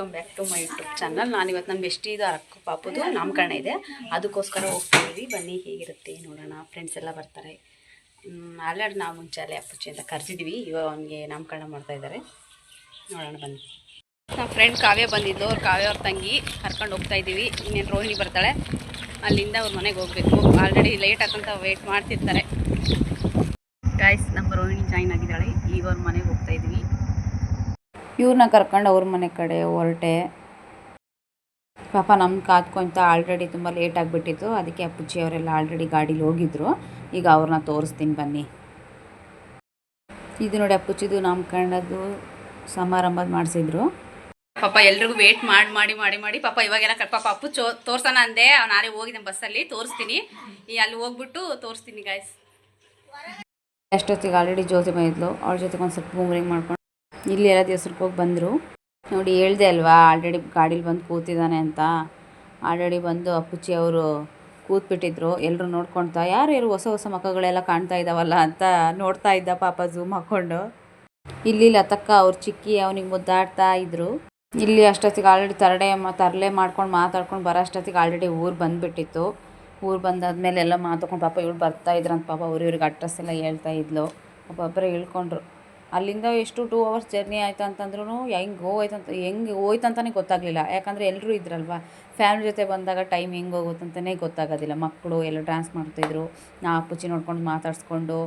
Welcome back to my YouTube channel ನಾನು ಇವತ್ತು ನಮ್ಮ ಇದು ಅಕ್ಕ ಪಾಪುದು ನಾಮಕರಣ ಇದೆ. ಅದಕ್ಕೋಸ್ಕರ ಹೋಗ್ತಿದ್ದೀವಿ ಬನ್ನಿ, ಹೇಗಿರುತ್ತೆ ನೋಡೋಣ. ಫ್ರೆಂಡ್ಸ್ ಎಲ್ಲ ಬರ್ತಾರೆ. ಆಲ್ರೆಡಿ ನಾವು ಮುಂಚೆ ಅಪ್ಪಚ್ಚಿ ಅಂತ ಕರೆಸಿದ್ವಿ ಇವಾಗ ಅವನಿಗೆ ನಾಮಕರಣ ಮಾಡ್ತಾ ಇದ್ದಾರೆ ನೋಡೋಣ, ಬನ್ನಿ. ನಮ್ಮ ಫ್ರೆಂಡ್ ಕಾವ್ಯ ಬಂದಿದ್ದು ಅವ್ರು ಕಾವ್ಯ ಅವ್ರ ತಂಗಿ ಕರ್ಕೊಂಡು ಹೋಗ್ತಾ ಇದ್ದೀವಿ ಇನ್ನೇನು ರೋಹಿಣಿ ಬರ್ತಾಳೆ. ಅಲ್ಲಿಂದ ಅವ್ರ ಮನೆಗೆ ಹೋಗಬೇಕು. ಆಲ್ರೆಡಿ ಲೇಟ್ ಆಗಂತ ವೆಯ್ಟ್ ಮಾಡ್ತಿರ್ತಾರೆ. ಗಾಯ್ಸ್ ನಮ್ಮ ರೋಹಿಣಿ ಜಾಯ್ನ್ ಆಗಿದ್ದಾಳೆ. ಈಗ ಅವ್ರ ಮನೆಗೆ ಹೋಗ್ತಾ ಇದ್ದೀವಿ ಇವ್ರನ್ನ ಕರ್ಕೊಂಡು ಅವ್ರ ಮನೆ ಕಡೆ ಹೊರಟೆ. ಪಾಪ ನಮ್ಮ ಕಾದ್ಕೊಂತ ಆಲ್ರೆಡಿ ತುಂಬ ಲೇಟ್ ಆಗಿಬಿಟ್ಟಿತ್ತು. ಅದಕ್ಕೆ ಅಪ್ಪುಜ್ಜಿ ಅವರೆಲ್ಲ ಆಲ್ರೆಡಿ ಗಾಡೀಲಿ ಹೋಗಿದ್ರು. ಈಗ ಅವ್ರನ್ನ ತೋರಿಸ್ತೀನಿ ಬನ್ನಿ. ಇದು ನೋಡಿ ಅಪ್ಪುಚ್ಚಿದು ನಾಮಕರಣದ್ದು ಸಮಾರಂಭ ಮಾಡಿಸಿದ್ರು. ಪಾಪ ಎಲ್ರಿಗೂ ವೇಟ್ ಮಾಡಿ ಮಾಡಿ ಮಾಡಿ ಮಾಡಿ. ಪಾಪ ಇವಾಗೆಲ್ಲ ಪಾಪ ಅಪ್ಪು ಚೋ ತೋರ್ಸೋಣ ಅಂದೆ. ನಾನೇ ಹೋಗಿದ್ದೆ ಬಸ್ಸಲ್ಲಿ ತೋರಿಸ್ತೀನಿ. ಈ ಅಲ್ಲಿ ಹೋಗ್ಬಿಟ್ಟು ತೋರಿಸ್ತೀನಿ ಗಾಯ್ಸ್ ಎಷ್ಟೊತ್ತಿಗೆ ಆಲ್ರೆಡಿ ಜ್ಯೋತಿ ಬಂದಿದ್ಲು? ಅವ್ರ ಜೊತೆಗೆ ಒಂದು ಸ್ವಲ್ಪ ಮೂರಿಂಗ್ ಮಾಡ್ಕೊಂಡು ಇಲ್ಲಿ ಎಲ್ಲ ದೇವಸ್ಥಾನಕ್ಕೆ ಹೋಗಿ ಬಂದರು. ನೋಡಿ, ಹೇಳ್ದೆ ಅಲ್ವಾ ಆಲ್ರೆಡಿ ಗಾಡೀಲಿ ಬಂದು ಕೂತಿದ್ದಾನೆ ಅಂತ. ಆಲ್ರೆಡಿ ಬಂದು ಅಪ್ಪುಚ್ಚಿ ಅವರು ಕೂತ್ಬಿಟ್ಟಿದ್ರು. ಎಲ್ಲರೂ ನೋಡ್ಕೊಳ್ತಾ ಯಾರು ಯಾರು ಹೊಸ ಹೊಸ ಮಕ್ಕಗಳೆಲ್ಲ ಕಾಣ್ತಾ ಇದ್ದಾವಲ್ಲ ಅಂತ ನೋಡ್ತಾ ಇದ್ದ ಪಾಪ ಝೂಮ್ ಹಾಕ್ಕೊಂಡು ಇಲ್ಲಿ ಲತಕ್ಕ ಅವ್ರ ಚಿಕ್ಕಿ ಅವನಿಗೆ ಮುದ್ದಾಡ್ತಾ ಇದ್ರು. ಇಲ್ಲಿ ಅಷ್ಟೊತ್ತಿಗೆ ಆಲ್ರೆಡಿ ತರಡೆ ತರಲೆ ಮಾಡ್ಕೊಂಡು ಮಾತಾಡ್ಕೊಂಡು ಬರೋ ಅಷ್ಟೊತ್ತಿಗೆ ಆಲ್ರೆಡಿ ಊರು ಬಂದುಬಿಟ್ಟಿತ್ತು. ಊರು ಬಂದಾದ್ಮೇಲೆ ಎಲ್ಲ ಮಾತಾಡ್ಕೊಂಡು ಪಾಪ ಇವಳು ಬರ್ತಾ ಇದ್ರಂತ ಪಾಪ ಅವ್ರು ಇವ್ರಿಗೆ ಅಡ್ರೆಸ್ ಎಲ್ಲ ಹೇಳ್ತಾ ಇದ್ಲು. ಒಬ್ಬೊಬ್ಬರೇ ಇಳ್ಕೊಂಡ್ರು ಅಲ್ಲಿಂದ ಎಷ್ಟು ಟೂ ಅವರ್ಸ್ ಜರ್ನಿ ಆಯ್ತು ಅಂತಂದ್ರೂ ಹೆಂಗೆ ಹೋಯ್ತಂತ ಹೆಂಗೆ ಹೋಯ್ತಂತಾನೆ ಗೊತ್ತಾಗಲಿಲ್ಲ. ಯಾಕಂದರೆ ಎಲ್ಲರೂ ಇದ್ರಲ್ವ? ಫ್ಯಾಮಿಲಿ ಜೊತೆ ಬಂದಾಗ ಟೈಮ್ ಹೆಂಗೆ ಹೋಗುತ್ತಂತಲೇ ಗೊತ್ತಾಗೋದಿಲ್ಲ. ಮಕ್ಕಳು ಎಲ್ಲ ಡ್ಯಾನ್ಸ್ ಮಾಡ್ತಿದ್ರು. ನಾ ಅಪ್ಪುಚ್ಚಿ ನೋಡ್ಕೊಂಡು ಮಾತಾಡಿಸ್ಕೊಂಡು,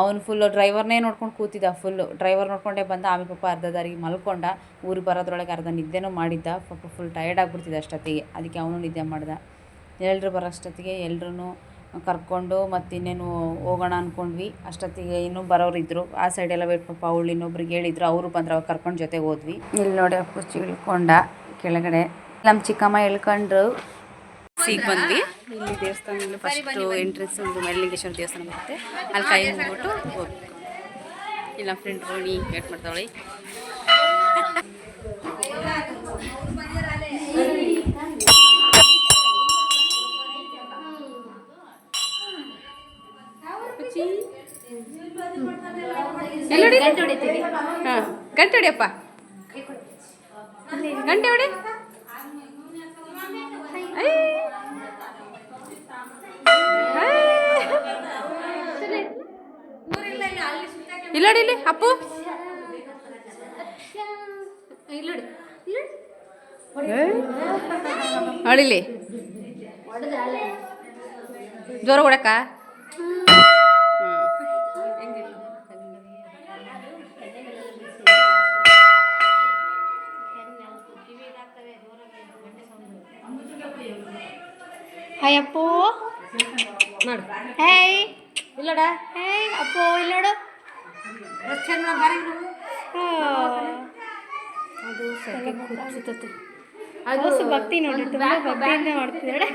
ಅವನು ಫುಲ್ಲು ಡ್ರೈವರ್ನೇ ನೋಡ್ಕೊಂಡು ಕೂತಿದ್ದ ಫುಲ್ಲು ಡ್ರೈವರ್ ನೋಡ್ಕೊಂಡೇ ಬಂದ. ಆಮೇಲೆ ಪಾಪ ಅರ್ಧ ದಾರಿಗೆ ಮಲ್ಕೊಂಡ. ಊರಿಗೆ ಬರೋದ್ರೊಳಗೆ ಅರ್ಧ ನಿದ್ದೆನೂ ಮಾಡಿದ್ದ. ಪಾಪ ಫುಲ್ ಟಯರ್ಡ್ ಆಗಿಬಿಡ್ತಿದ್ದ ಅಷ್ಟೊತ್ತಿಗೆ. ಅದಕ್ಕೆ ಅವನು ನಿದ್ದೆ ಮಾಡ್ದ. ಎಲ್ಲರೂ ಬರೋಷ್ಟೊತ್ತಿಗೆ ಎಲ್ಲರೂ ಕರ್ಕೊಂಡು ಮತ್ತು ಇನ್ನೇನು ಹೋಗೋಣ ಅಂದ್ಕೊಂಡ್ವಿ ಅಷ್ಟೊತ್ತಿಗೆ ಇನ್ನೂ ಬರೋರು ಇದ್ದರು ಆ ಸೈಡೆಲ್ಲ ವೇಟ್ ಪಾಪ ಅವಳು ಇನ್ನೊಬ್ರಿಗೆ ಹೇಳಿದ್ರು. ಅವರು ಬಂದ್ರೆ ಅವಾಗ ಕರ್ಕೊಂಡು ಜೊತೆಗೆ ಹೋದ್ವಿ. ಇಲ್ಲಿ ನೋಡಿ ಅಪ್ಪು ಇಳ್ಕೊಂಡ ಕೆಳಗಡೆ. ನಮ್ಮ ಚಿಕ್ಕಮ್ಮ ಇಳ್ಕೊಂಡ್ರು ಸಿಗ್ ಬಂದ್ವಿ. ಇಲ್ಲಿ ದೇವಸ್ಥಾನದಲ್ಲಿ ಫಸ್ಟು ಎಂಟ್ರೆನ್ಸ್ ಒಂದು ಮಲ್ಲಿಂಗೇಶ್ವರ ದೇವಸ್ಥಾನ ಬರುತ್ತೆ. ಅಲ್ಲಿ ಕೈ ಮುಗಿಬಿಟ್ಟು ಹೋಗ್ಬೇಕು. ಇಲ್ಲ ನಮ್ಮ ಫ್ರೆಂಡ್ ರೋಣಿ ವೇಟ್ ಮಾಡ್ತಾವಳಿ. ಎಲ್ಲೋಡಿ ಹಾಂ ಗಂಟೆ ಹೊಡಿಯಪ್ಪ. ಗಂಟೆ ಹೊಡಿ. ಇಲ್ಲೋಡಿ ಇಲ್ಲಿ ಅಪ್ಪು. ಅಳಿಲಿ ಜ್ವರ ಹೊಡಕ ಹಾಯ್ ಅಪ್ಪು ನೋಡು. ಹೇಯ್ ಇಲ್ಲೋಡ. ಹೇಯ್ ಅಪ್ಪು ಇಲ್ಲ ನೋಡು ಅದು ಹೌಸು ಭಕ್ತಿ ನೋಡಿ ತುಂಬ ಭಕ್ತಿಯಿಂದ ಮಾಡ್ತಿದ್ದಾಳೆ.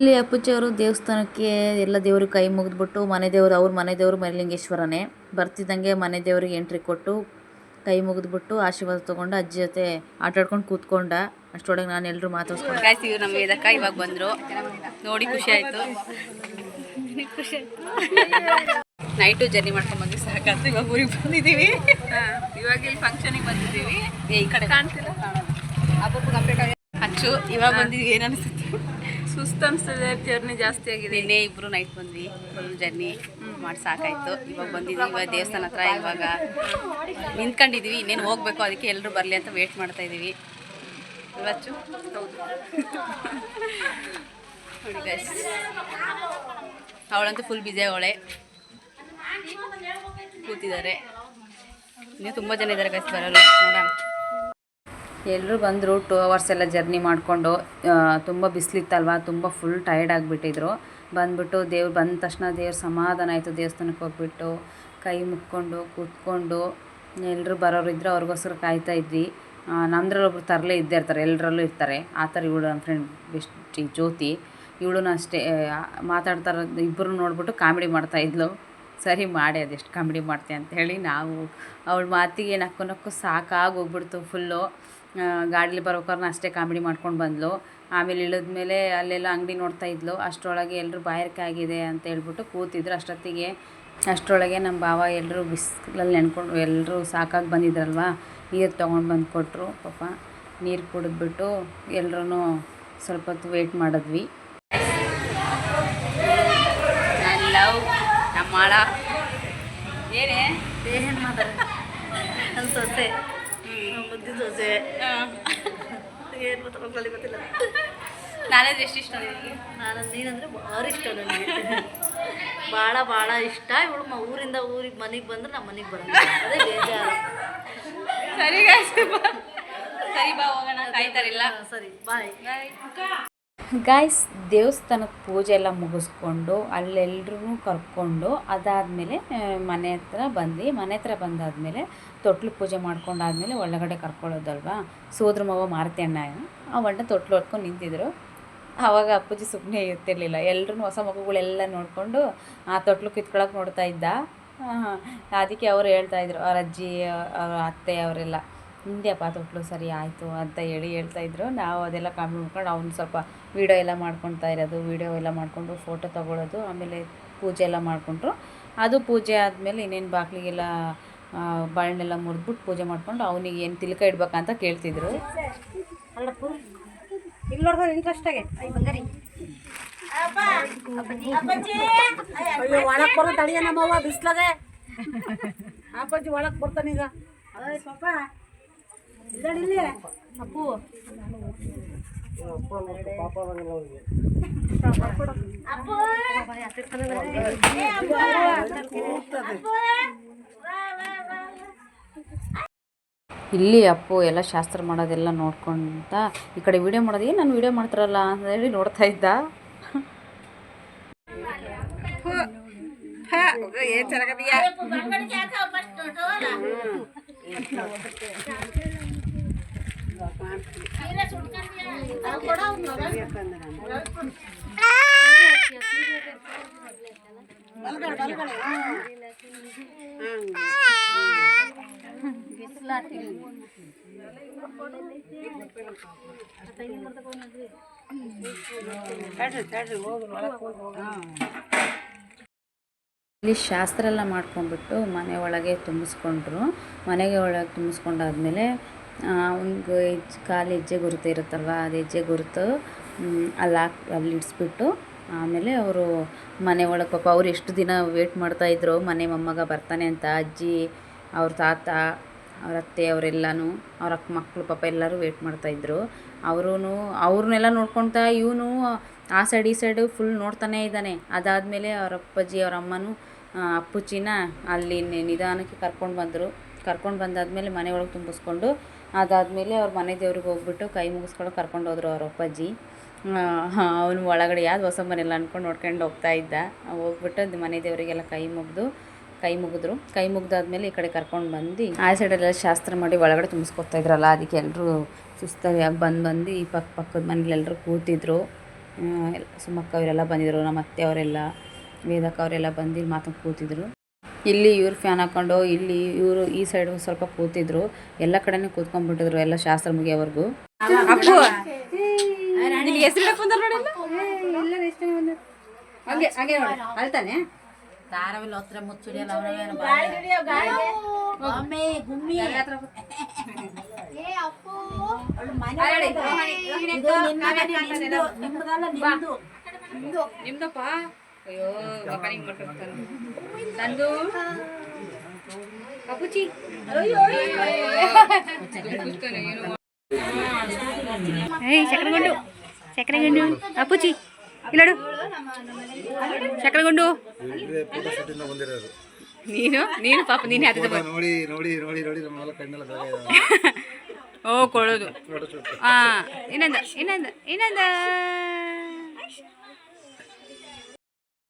ಇಲ್ಲಿ ಅಪ್ಪುಚಿಯವರು ದೇವಸ್ಥಾನಕ್ಕೆ ಎಲ್ಲ ದೇವರು ಕೈ ಮುಗಿದ್ಬಿಟ್ಟು ಮನೆ ದೇವರು ಅವ್ರ ಮನೆ ದೇವರು ಮರಲಿಂಗೇಶ್ವರನೇ. ಬರ್ತಿದ್ದಂಗೆ ಮನೆ ದೇವರಿಗೆ ಎಂಟ್ರಿ ಕೊಟ್ಟು ಕೈ ಮುಗಿದ್ಬಿಟ್ಟು ಆಶೀರ್ವಾದ ತೊಗೊಂಡು ಅಜ್ಜಿ ಜೊತೆ ಆಟ ಆಡ್ಕೊಂಡು ಕೂತ್ಕೊಂಡ. ಅಷ್ಟೊಳಗೆ ನಾನು ಎಲ್ಲರೂ ಮಾತಾಡ್ಸ್ಕೊಂಡು. ಇವ್ರು ಇವಾಗ ಬಂದ್ರು. ನೋಡಿ ಖುಷಿ ಆಯ್ತು. ಖುಷಿ ನೈಟು ಜರ್ನಿ ಮಾಡ್ಕೊಂಡು ಬಂದ್ವಿ ಸಾಕಾಯ್ತು. ಇವಾಗ ಊರಿಗೆ ಬಂದಿದ್ದೀವಿ. ಇವಾಗ ಇಲ್ಲಿ ಫಂಕ್ಷನಿಗೆ ಬಂದಿದ್ದೀವಿ. ಈ ಕಡೆ ಕಾಣ್ತಿಲ್ಲ. ಹಚ್ಚು ಇವಾಗ ಬಂದಿದ್ದೀವಿ ಏನು ಅನಿಸುತ್ತೆ? ಸುಸ್ತು ಅನ್ಸ್ತದೆ ಜರ್ನಿ ಜಾಸ್ತಿ ಆಗಿದೆ. ನಿನ್ನೆ ಇಬ್ರು ನೈಟ್ ಬಂದ್ವಿ. ಫುಲ್ ಜರ್ನಿ ಮಾಡಿ ಸಾಕಾಯ್ತು. ಇವಾಗ ಬಂದಿದ್ವಿ, ಇವಾಗ ದೇವಸ್ಥಾನ ಹತ್ರ ಇವಾಗ ನಿಂತ್ಕೊಂಡಿದೀವಿ. ಇನ್ನೇನು ಹೋಗ್ಬೇಕು, ಅದಕ್ಕೆ ಎಲ್ಲರೂ ಬರಲಿ ಅಂತ ವೇಟ್ ಮಾಡ್ತಾ ಇದ್ದೀವಿ ಇವತ್ತು. ಅವಳಂತೂ ಫುಲ್ ಬಿಜೆ ಅವಳೆ. ಕೂತಿದ್ದಾರೆ. ಇನ್ನೂ ತುಂಬ ಜನ ಇದ್ದಾರೆ ಗೈಸ್ ಬರಲು ನೋಡೋಣ. ಎಲ್ಲರೂ ಬಂದರು ಟೂ ಅವರ್ಸ್ ಎಲ್ಲ ಜರ್ನಿ ಮಾಡಿಕೊಂಡು ತುಂಬ ಬಿಸಿಲಿತ್ತಲ್ವ, ತುಂಬ ಫುಲ್ ಟಯರ್ಡ್ ಆಗಿಬಿಟ್ಟಿದ್ರು. ಬಂದ್ಬಿಟ್ಟು ದೇವ್ರು ಬಂದ ತಕ್ಷಣ ದೇವ್ರ ಸಮಾಧಾನ ಆಯಿತು, ದೇವಸ್ಥಾನಕ್ಕೆ ಹೋಗ್ಬಿಟ್ಟು ಕೈ ಮುಕ್ಕೊಂಡು ಕೂತ್ಕೊಂಡು ಎಲ್ಲರೂ ಬರೋರು ಇದ್ದರು ಅವ್ರಿಗೋಸ್ಕರ ಕಾಯ್ತಾ ಇದ್ವಿ. ನಮ್ದ್ರಲ್ಲಿ ಒಬ್ರು ತರಲೇ ಇದ್ದೇ ಇರ್ತಾರೆ ಎಲ್ಲರಲ್ಲೂ ಇರ್ತಾರೆ. ಆ ಥರ ಇವಳು ನನ್ನ ಫ್ರೆಂಡ್ ಬೆಸ್ಟ್ ಜ್ಯೋತಿ. ಇವಳು ಅಷ್ಟೇ ಮಾತಾಡ್ತಾರ ಇಬ್ಬರು ನೋಡ್ಬಿಟ್ಟು ಕಾಮಿಡಿ ಮಾಡ್ತಾ ಇದ್ಲು. ಸರಿ ಮಾಡಿ, ಅದೆಷ್ಟು ಕಾಮಿಡಿ ಮಾಡ್ತೆ ಅಂತ ಹೇಳಿ ನಾವು ಅವಳ ಮಾತಿಗೆ ನಕ್ಕು ನಕ್ಕು ಸಾಕಾಗಿ ಹೋಗ್ಬಿಡ್ತು ಫುಲ್ಲು ಗಾಡೀಲಿ ಬರ್ಬೇಕಾದ್ರೆ ಅಷ್ಟೇ ಕಾಮಿಡಿ ಮಾಡ್ಕೊಂಡು ಬಂದ್ಲು. ಆಮೇಲೆ ಇಳಿದ್ಮೇಲೆ ಅಲ್ಲೆಲ್ಲ ಅಂಗಡಿ ನೋಡ್ತಾ ಇದ್ಲು. ಅಷ್ಟರೊಳಗೆ ಎಲ್ಲರೂ ಬಾಯಾರಿಕೆ ಆಗಿದೆ ಅಂತ ಹೇಳ್ಬಿಟ್ಟು ಕೂತಿದ್ರು. ಅಷ್ಟೊತ್ತಿಗೆ ಅಷ್ಟರೊಳಗೆ ನಮ್ಮ ಭಾವ ಎಲ್ಲರೂ ಬಿಸಿಲಲ್ಲಿ ನೆನ್ಕೊಂಡು ಎಲ್ಲರೂ ಸಾಕಾಗಿ ಬಂದಿದ್ರಲ್ವ? ನೀರು ತೊಗೊಂಡು ಬಂದು ಕೊಟ್ಟರು ಪಾಪ ನೀರು ಕುಡಿದ್ಬಿಟ್ಟು ಎಲ್ಲರೂ ಸ್ವಲ್ಪ ಹೊತ್ತು ವೆಯ್ಟ್ ಮಾಡಿದ್ವಿ. ಏನೇ? ಸೊಸೆ. ಏನು ಗೊತ್ತಿಲ್ಲ. ನಾನೇದ್ರೆ ಎಷ್ಟು ಇಷ್ಟ ನಿನಗೆ. ನಾನು ನೀನಂದ್ರೆ ಭಾಳ ಇಷ್ಟ ನನಗೆ. ಭಾಳ ಭಾಳ ಇಷ್ಟ. ಇವಳು ಮ ಊರಿಂದ ಊರಿಗೆ ಮನೆಗೆ ಬಂದ್ರೆ ನಮ್ಮ ಮನೆಗೆ ಬರಲ್ಲ. ಅದೇ ಬೇಜಾರು. ಸರಿ. ಸರಿ ಬಾ ಹೋಗೋಣ. ಕಾಯ್ತಾರಿಲ್ಲ? ಸರಿ. ಬಾಯ್ ಗಾಯ್ಸ್ ದೇವಸ್ಥಾನದ ಪೂಜೆ ಎಲ್ಲ ಮುಗಿಸ್ಕೊಂಡು ಅಲ್ಲೆಲ್ರೂ ಕರ್ಕೊಂಡು ಅದಾದಮೇಲೆ ಮನೆ ಹತ್ರ ಬಂದು ಮನೆ ಹತ್ರ ಬಂದಾದಮೇಲೆ ತೊಟ್ಲು ಪೂಜೆ ಮಾಡ್ಕೊಂಡಾದ್ಮೇಲೆ ಒಳಗಡೆ ಕರ್ಕೊಳ್ಳೋದಲ್ವಾ? ಸೋದ್ರ ಮಾವ ಮಾರತಿ ಅಣ್ಣ ಆ ಅಣ್ಣ ತೊಟ್ಲು ಹೊತ್ಕೊಂಡು ನಿಂತಿದ್ರು. ಆವಾಗ ಅಪ್ಪಾಜಿ ಸುಮ್ಮನೆ ಇರ್ತಿರ್ಲಿಲ್ಲ. ಎಲ್ಲರೂ ಹೊಸ ಮಗುಗಳೆಲ್ಲ ನೋಡಿಕೊಂಡು, ಆ ತೊಟ್ಲು ಕಿತ್ಕೊಳಕ್ಕೆ ನೋಡ್ತಾ ಇದ್ದ? ಅದಕ್ಕೆ ಅವರು ಹೇಳ್ತಾ ಇದ್ರು. ಅವ್ರ ಅಜ್ಜಿ, ಅವ್ರ ಅತ್ತೆ ಅವರೆಲ್ಲ ಹಿಂದೆಪ್ಪ ತೊಟ್ಲು ಸರಿ ಆಯಿತು ಅಂತ ಹೇಳಿ ಹೇಳ್ತಾ ಇದ್ರು. ನಾವು ಅದೆಲ್ಲ ಕಾಮಿ ಮಾಡ್ಕೊಂಡು ಅವ್ನು ಸ್ವಲ್ಪ ವೀಡಿಯೋ ಎಲ್ಲ ಮಾಡ್ಕೊಳ್ತಾ ಇರೋದು, ವೀಡಿಯೋ ಎಲ್ಲ ಮಾಡಿಕೊಂಡು ಫೋಟೋ ತೊಗೊಳೋದು, ಆಮೇಲೆ ಪೂಜೆ ಎಲ್ಲ ಮಾಡಿಕೊಂಡ್ರು. ಅದು ಪೂಜೆ ಆದಮೇಲೆ ಇನ್ನೇನು ಬಾಗಿಲಿಗೆಲ್ಲ ಬಾಳೆನೆಲ್ಲ ಮುರಿದ್ಬಿಟ್ಟು ಪೂಜೆ ಮಾಡ್ಕೊಂಡು ಅವನಿಗೆ ಏನು ತಿಲಕ ಇಡ್ಬೇಕಂತ ಕೇಳ್ತಿದ್ರು. ಇಲ್ಲ ನೋಡ್ತಾರೆ ಇಂಟ್ರೆಸ್ಟ್ ಆಗಿ ಬಂಗಾರಿ. ಅಯ್ಯೋ ಒಳಗೆ ಬರೋ ತಡಿಯ ನಮ್ಮವ್ವ ಬಿಸ್ಲಾಗೆ. ಅಪ್ಪಾಜಿ ಒಳಗೆ ಬರ್ತಾನೀಗ ಅಪ್ಪ. ಅಪ್ಪು. ಇಲ್ಲಿ ಅಪ್ಪು ಎಲ್ಲ ಶಾಸ್ತ್ರ ಮಾಡೋದೆಲ್ಲ ನೋಡ್ಕೊಂತ ಈ ಕಡೆ ವಿಡಿಯೋ ಮಾಡೋದು. ಏನು ನಾನು ವಿಡಿಯೋ ಮಾಡ್ತಾರಲ್ಲ ಅಂತ ಹೇಳಿ ನೋಡ್ತಾ ಇದ್ದ. ಇಲ್ಲಿ ಶಾಸ್ತ್ರ ಎಲ್ಲ ಮಾಡ್ಕೊಂಡ್ಬಿಟ್ಟು ಮನೆ ಒಳಗೆ ತುಂಬಿಸ್ಕೊಂಡ್ರು. ಮನೆಗೆ ಒಳಗೆ ತುಂಬಿಸ್ಕೊಂಡಾದ್ಮೇಲೆ ಒಂದು ಹೆಜ್ಜೆ, ಕಾಲು ಹೆಜ್ಜೆ ಗುರುತು ಇರುತ್ತಲ್ವ, ಅದು ಹೆಜ್ಜೆ ಗುರುತು ಅಲ್ಲಿ ಹಾಕಿ, ಅಲ್ಲಿ ಇಡಿಸ್ಬಿಟ್ಟು ಆಮೇಲೆ ಅವರು ಮನೆ ಒಳಗೆ ಪಾಪ ಅವ್ರು ಎಷ್ಟು ದಿನ ವೇಟ್ ಮಾಡ್ತಾಯಿದ್ರು ಮನೆ ಮೊಮ್ಮಗ ಬರ್ತಾನೆ ಅಂತ, ಅಜ್ಜಿ, ಅವ್ರ ತಾತ, ಅವ್ರ ಅತ್ತೆ, ಅವರೆಲ್ಲನೂ, ಅವ್ರ ಅಕ್ಕ ಮಕ್ಕಳು ಪಾಪ ಎಲ್ಲರೂ ವೇಟ್ ಮಾಡ್ತಾಯಿದ್ರು ಅವರೂ ಅವ್ರನ್ನೆಲ್ಲ ನೋಡ್ಕೊಳ್ತಾ ಇವನು ಆ ಸೈಡ್ ಈ ಸೈಡು ಫುಲ್ ನೋಡ್ತಾನೇ ಇದ್ದಾನೆ. ಅದಾದಮೇಲೆ ಅವ್ರ ಅಪ್ಪಾಜಿ, ಅವ್ರ ಅಮ್ಮನೂ ಅಪ್ಪುಚ್ಚಿನ ಅಲ್ಲಿ ನಿಧಾನಕ್ಕೆ ಕರ್ಕೊಂಡು ಬಂದರು. ಕರ್ಕೊಂಡು ಬಂದಾದಮೇಲೆ ಮನೆ ಒಳಗೆ ತುಂಬಿಸ್ಕೊಂಡು, ಅದಾದಮೇಲೆ ಅವ್ರ ಮನೆ ದೇವ್ರಿಗೆ ಹೋಗ್ಬಿಟ್ಟು ಕೈ ಮುಗಿಸ್ಕೊಂಡು ಕರ್ಕೊಂಡು ಹೋದರು ಅವ್ರ ಅಪ್ಪಾಜಿ. ಅವನು ಒಳಗಡೆ ಯಾವ್ದು ಹೊಸ ಮನೆಯಲ್ಲ ಅಂದ್ಕೊಂಡು ನೋಡ್ಕೊಂಡು ಹೋಗ್ತಾ ಇದ್ದ. ಹೋಗ್ಬಿಟ್ಟು ಅದು ಮನೆ ದೇವರಿಗೆಲ್ಲ ಕೈ ಮುಗಿದು, ಕೈ ಮುಗಿದ್ರು. ಕೈ ಮುಗ್ದಾದ್ಮೇಲೆ ಈ ಕಡೆ ಕರ್ಕೊಂಡು ಬಂದು ಆ ಸೈಡಲ್ಲೆಲ್ಲ ಶಾಸ್ತ್ರ ಮಾಡಿ ಒಳಗಡೆ ತುಂಬಿಸ್ಕೊತಾ ಇದ್ರಲ್ಲ, ಅದಕ್ಕೆ ಎಲ್ಲರೂ ಸುಸ್ತಾಗಿ ಬಂದು ಬಂದು ಈ ಪಕ್ಕ ಪಕ್ಕದ ಮನೇಲಿ ಎಲ್ಲರೂ ಕೂತಿದ್ರು. ಸುಮ್ಮಕ್ಕವರೆಲ್ಲ ಬಂದಿದ್ರು, ನಮ್ಮ ಅತ್ತೆ ಅವರೆಲ್ಲ, ವೇದಕ್ಕ ಅವರೆಲ್ಲ ಬಂದು ಇಲ್ಲಿ ಮಾತು ಕೂತಿದ್ರು. ಇಲ್ಲಿ ಇವ್ರು ಫ್ಯಾನ್ ಹಾಕೊಂಡು, ಇಲ್ಲಿ ಇವರು ಈ ಸೈಡ್ ಸ್ವಲ್ಪ ಕೂತಿದ್ರು. ಎಲ್ಲ ಕಡೆನೂ ಕೂತ್ಕೊಂಡ್ಬಿಟ್ಟಿದ್ರು, ಎಲ್ಲ ಶಾಸ್ತ್ರ ಮುಗಿಯೋವರೆಗೂ. ನಿನಗೆ ಹೆಸರು ಹಂಗೆ ಹಂಗೆ ನೋಡಿ. ಅಳ್ತಾನೆ. ದಾರವಿಲ್ಲ ಹತ್ರ ಮುಚ್ಚುಡಿಯಲ್ಲ ಅವನೇನು ಗುಮ್ಮಿ. ನಿಮ್ದಪ್ಪ ಅಯ್ಯೋ ಮಾಡ್ಕೊಳ್ತಾನೆ ನಂದು? ಏಯ್ ಚಕ್ರಗೊಂಡು ಅಪ್ಪುಚಿ ಇಲ್ಲಡು. ಚಕ್ರಗೊಂಡು ನೀನು ನೀನು ಪಾಪ ನೀನು ಹತ್ತಿದ ನೋಡಿ ನೋಡಿ ನೋಡಿ ನೋಡಿ ನಮ್ಮೆಲ್ಲ ಕಣ್ಣೆಲ್ಲ ಬೆಳಗ್ಗೆ ಓ ಕೊಡೋದು ಹಾ ಇನ್ನೊಂದು ಇನ್ನೊಂದು ಇನ್ನೊಂದು.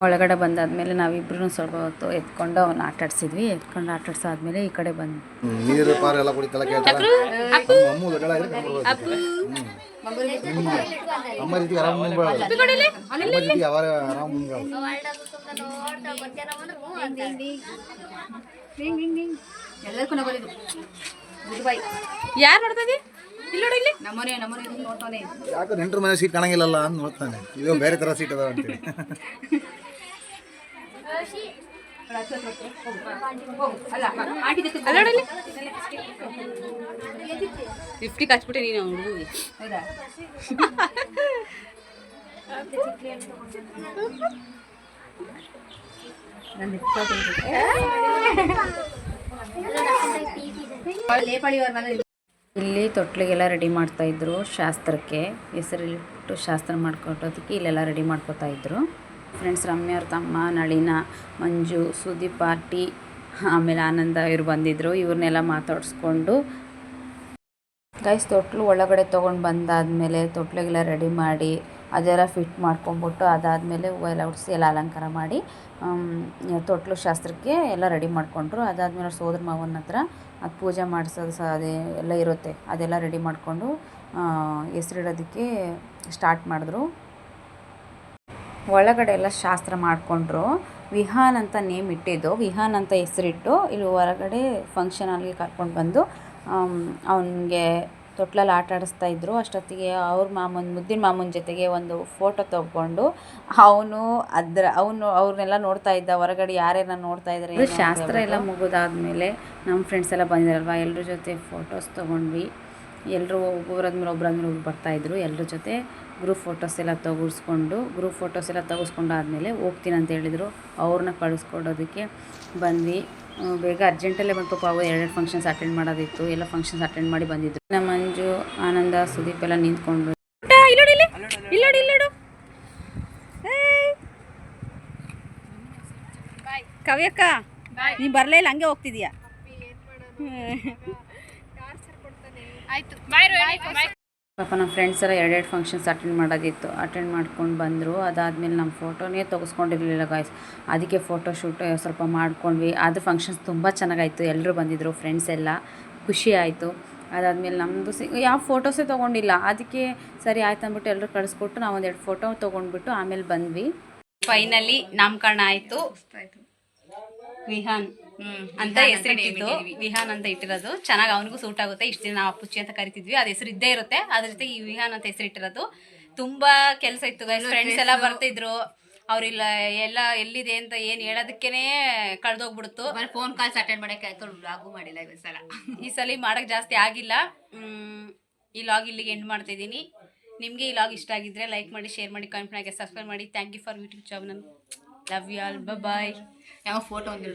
ಒಳಗಡೆ ಬಂದಾದ್ಮೇಲೆ ನಾವಿಬ್ರು ಸ್ವಲ್ಪ ಹೊತ್ತು ಎತ್ಕೊಂಡು ಅವನ್ನ ಆಟಾಡ್ಸಿದ್ವಿ ಎತ್ಕೊಂಡು ಆಟಾಡ್ಸಾದ್ಮೇಲೆ ಈ ಕಡೆ ಬಂದ್ವಿ. ನೀರು ಪಾರೆಲ್ಲ ಎಲ್ಲ ಕುಡಿತಲ್ಲ ಕೇಳ್ತಾರ ಅಮ್ಮ ರೀತಿ ಆರಾಮ್ ಮುಂದ್ಬೇಡ ಅಮ್ಮ ರೀತಿ ಯಾವಾಗ ಆರಾಮ್ ಮುಂದ್ಬೇಡ ಎಲ್ಲರಿಗೂ ನಗೋದಿದ್ದು ಗುಡ್ ಬೈ ಯಾರು ನೋಡ್ತದಿ ಇಲ್ಲಿ ನೋಡು ಇಲ್ಲಿ. ನಮ್ಮನೆ ನಮ್ಮನೆ ನೋಡ್ತಾನೆ. ಯಾಕೋ ನೆಂಟ್ರ ಮನೆ ಸೀಟ್ ಕಾಣಂಗಿಲ್ಲಲ್ಲ ಅಂತ ನೋಡ್ತಾನೆ. ಇದು ಬೇರೆ ಥರ ಸೀಟ್ ಅದಾವ ಅಂತೇಳಿ ಫಿಫ್ಟಿ ಕಚ್ಬಿಟ್ಟೆ ನೀನು ಹುಡುಗಿಗೆ. ಹೌದಾ? ಇಲ್ಲಿ. ತೊಟ್ಲಿಗೆಲ್ಲ ರೆಡಿ ಮಾಡ್ತಾ ಇದ್ರು ಶಾಸ್ತ್ರಕ್ಕೆ. ಹೆಸರಿಟ್ಟು ಶಾಸ್ತ್ರ ಮಾಡ್ಕೊಟ್ಟೋದಕ್ಕೆ ಇಲ್ಲೆಲ್ಲ ರೆಡಿ ಮಾಡ್ಕೊತಾ ಇದ್ರು. ಫ್ರೆಂಡ್ಸ್ ರಮ್ಯ ಅವ್ರ ತಮ್ಮ, ನಳಿನ, ಮಂಜು, ಸುದೀಪ್, ಪಾರ್ಟಿ, ಆಮೇಲೆ ಆನಂದ ಇವ್ರು ಬಂದಿದ್ದರು ಇವ್ರನ್ನೆಲ್ಲ ಮಾತಾಡಿಸ್ಕೊಂಡು ಗೈಸ್ ತೊಟ್ಲು ಒಳಗಡೆ ತೊಗೊಂಡು ಬಂದಾದಮೇಲೆ ತೊಟ್ಲಿಗೆಲ್ಲ ರೆಡಿ ಮಾಡಿ, ಅದೆಲ್ಲ ಫಿಟ್ ಮಾಡ್ಕೊಂಬಿಟ್ಟು ಅದಾದಮೇಲೆ ಹೂವು ಎಲ್ಲ ಉಡಿಸಿ ಎಲ್ಲ ಅಲಂಕಾರ ಮಾಡಿ ತೊಟ್ಲು ಶಾಸ್ತ್ರಕ್ಕೆ ಎಲ್ಲ ರೆಡಿ ಮಾಡಿಕೊಂಡ್ರು. ಅದಾದಮೇಲೆ ಸೋದರ ಮಾವನ ಹತ್ರ ಅದು ಪೂಜೆ ಮಾಡಿಸೋದು ಸಹ ಅದೇ ಎಲ್ಲ ಇರುತ್ತೆ. ಅದೆಲ್ಲ ರೆಡಿ ಮಾಡಿಕೊಂಡು ಹೆಸರಿಡೋದಕ್ಕೆ ಸ್ಟಾರ್ಟ್ ಮಾಡಿದ್ರು. ಒಳಗಡೆ ಎಲ್ಲ ಶಾಸ್ತ್ರ ಮಾಡಿಕೊಂಡ್ರು. ವಿಹಾನ್ ಅಂತ ನೇಮ್ ಇಟ್ಟಿದ್ದು. ವಿಹಾನ್ ಅಂತ ಹೆಸರಿಟ್ಟು ಇಲ್ಲಿ ಹೊರಗಡೆ ಫಂಕ್ಷನ್ ಹಾಲ್ಗೆ ಕರ್ಕೊಂಡು ಬಂದು ಅವನಿಗೆ ತೊಟ್ಲಲ್ಲಿ ಆಟ ಆಡಿಸ್ತಾ ಇದ್ರು. ಅಷ್ಟೊತ್ತಿಗೆ ಅವ್ರ ಮಾಮನ ಮುದ್ದಿನ ಮಾಮನ ಜೊತೆಗೆ ಒಂದು ಫೋಟೋ ತಗೊಂಡು ಅವನು ಅದ್ರ ಅವನು ಅವ್ರನ್ನೆಲ್ಲ ನೋಡ್ತಾ ಇದ್ದ. ಹೊರಗಡೆ ಯಾರ್ಯಾರ ನೋಡ್ತಾ ಇದ್ದಾರೆ ಶಾಸ್ತ್ರ ಎಲ್ಲ ಮುಗಿದಾದ್ಮೇಲೆ ನಮ್ಮ ಫ್ರೆಂಡ್ಸ್ ಎಲ್ಲ ಬಂದಿರಲ್ವ ಎಲ್ಲರ ಜೊತೆ ಫೋಟೋಸ್ ತೊಗೊಂಡ್ವಿ. ಎಲ್ಲರೂ ಒಬ್ಬರಾದ್ಮೇಲೆ ಒಬ್ಬರಾದ್ಮೇಲೆ ಒಬ್ರು ಬರ್ತಾಯಿದ್ರು ಎಲ್ಲರ ಜೊತೆ ಗ್ರೂಪ್ ಫೋಟೋಸ್ ಎಲ್ಲ ತೆಗೆಸ್ಕೊಂಡು ಗ್ರೂಪ್ ಫೋಟೋಸ್ ಎಲ್ಲ ತೆಗೆಸ್ಕೊಂಡಾದ್ಮೇಲೆ ಹೋಗ್ತೀನಿ ಅಂತ ಹೇಳಿದರು. ಅವ್ರನ್ನ ಕಳಿಸ್ಕೊಡೋದಕ್ಕೆ ಬಂದ್ವಿ. ಬೇಗ ಅರ್ಜೆಂಟಲ್ಲೇ ಬಂತು ಪಾಪ ಅವು ಎರಡೆರಡು ಫಂಕ್ಷನ್ಸ್ ಅಟೆಂಡ್ ಮಾಡೋದಿತ್ತು. ಎಲ್ಲ ಫಂಕ್ಷನ್ಸ್ ಅಟೆಂಡ್ ಮಾಡಿ ಬಂದಿದ್ರು. ನಮ್ಮ ಮಂಜು ಆನಂದ ಸುದೀಪ್ ಎಲ್ಲ ನಿಂತ್ಕೊಂಡು ಕವ್ಯಕ್ಕ ನೀ ಬರಲೇ ಇಲ್ಲ ಹಂಗೆ ಹೋಗ್ತಿದ್ಯಾ? ಪಾಪ ನಮ್ಮ ಫ್ರೆಂಡ್ಸ್ ಎಲ್ಲ ಎರಡೆರಡು ಫಂಕ್ಷನ್ಸ್ ಅಟೆಂಡ್ ಮಾಡೋದಿತ್ತು. ಅಟೆಂಡ್ ಮಾಡ್ಕೊಂಡು ಬಂದರು. ಅದಾದಮೇಲೆ ನಮ್ಮ ಫೋಟೋನೇ ತೆಗೆಸ್ಕೊಂಡಿರಲಿಲ್ಲ ಗಾಯ್ಸ್ ಅದಕ್ಕೆ ಫೋಟೋ ಶೂಟ್ ಸ್ವಲ್ಪ ಮಾಡ್ಕೊಂಡ್ವಿ. ಅದು ಫಂಕ್ಷನ್ಸ್ ತುಂಬ ಚೆನ್ನಾಗಾಯಿತು. ಎಲ್ಲರೂ ಬಂದಿದ್ದರು ಫ್ರೆಂಡ್ಸ್ ಎಲ್ಲ. ಖುಷಿ ಆಯಿತು. ಅದಾದಮೇಲೆ ನಮ್ಮದು ಸಿ ಯಾವ ಫೋಟೋಸೇ ತೊಗೊಂಡಿಲ್ಲ. ಅದಕ್ಕೆ ಸರಿ ಆಯ್ತು ಅಂದ್ಬಿಟ್ಟು ಎಲ್ಲರೂ ಕಳಿಸ್ಕೊಟ್ಟು ನಾವು ಒಂದೆರಡು ಫೋಟೋ ತೊಗೊಂಡ್ಬಿಟ್ಟು ಆಮೇಲೆ ಬಂದ್ವಿ. ಫೈನಲಿ ನಾಮಕರಣ ಆಯಿತು. ವಿಹಾನ್. ಅಂತ ಹೆಸರಿಟ್ಟಿದ್ದು. ವಿಹಾನ್ ಅಂತ ಇಟ್ಟಿರೋದು. ಚೆನ್ನಾಗಿ ಅವನಿಗೂ ಸೂಟ್ ಆಗುತ್ತೆ. ಇಷ್ಟು ದಿನ ನಾವು ಅಪ್ಪುಚ್ಚಿ ಅಂತ ಕರಿತಿದ್ವಿ. ಅದ್ ಹೆಸರು ಇದ್ದೇ ಇರುತ್ತೆ. ಅದ್ರ ಜೊತೆ ಈ ವಿಹಾನ್ ಅಂತ ಹೆಸರಿಟ್ಟಿರೋದು ತುಂಬಾ ಕೆಲಸ ಇತ್ತು ಫ್ರೆಂಡ್ಸ್ ಎಲ್ಲ ಬರ್ತಿದ್ರು. ಅವ್ರಿಲ್ಲ ಎಲ್ಲ ಎಲ್ಲಿದೆ ಅಂತ ಏನ್ ಹೇಳೋದಕ್ಕೇನೆ ಕಳ್ದೋಗ್ಬಿಡ್ತು. ಫೋನ್ ಕಾಲ್ಸ್ ಅಟೆಂಡ್ ಮಾಡಕ್ಕೆ ಆಯ್ತು? ಲಾಗು ಮಾಡಿಲ್ಲ ಈ ಸಲ. ಈ ಸಲ ಮಾಡಕ್ ಜಾಸ್ತಿ ಆಗಿಲ್ಲ. ಈ ಲಾಗ್ ಇಲ್ಲಿಗೆ ಎಂಡ್ ಮಾಡ್ತಾ ಇದ್ದೀನಿ ನಿಮಗೆ ಈ ಲಾಗ್ ಇಷ್ಟ ಆಗಿದ್ರೆ ಲೈಕ್ ಮಾಡಿ ಶೇರ್ ಮಾಡಿ ಕಮೆಂಟ್ ಮಾಡಿ ಸಬ್ಸ್ಕ್ರೈಬ್ ಮಾಡಿ. Thank you for YouTube channel love you all bye ಯಾವ ಫೋಟೋ ಒಂದು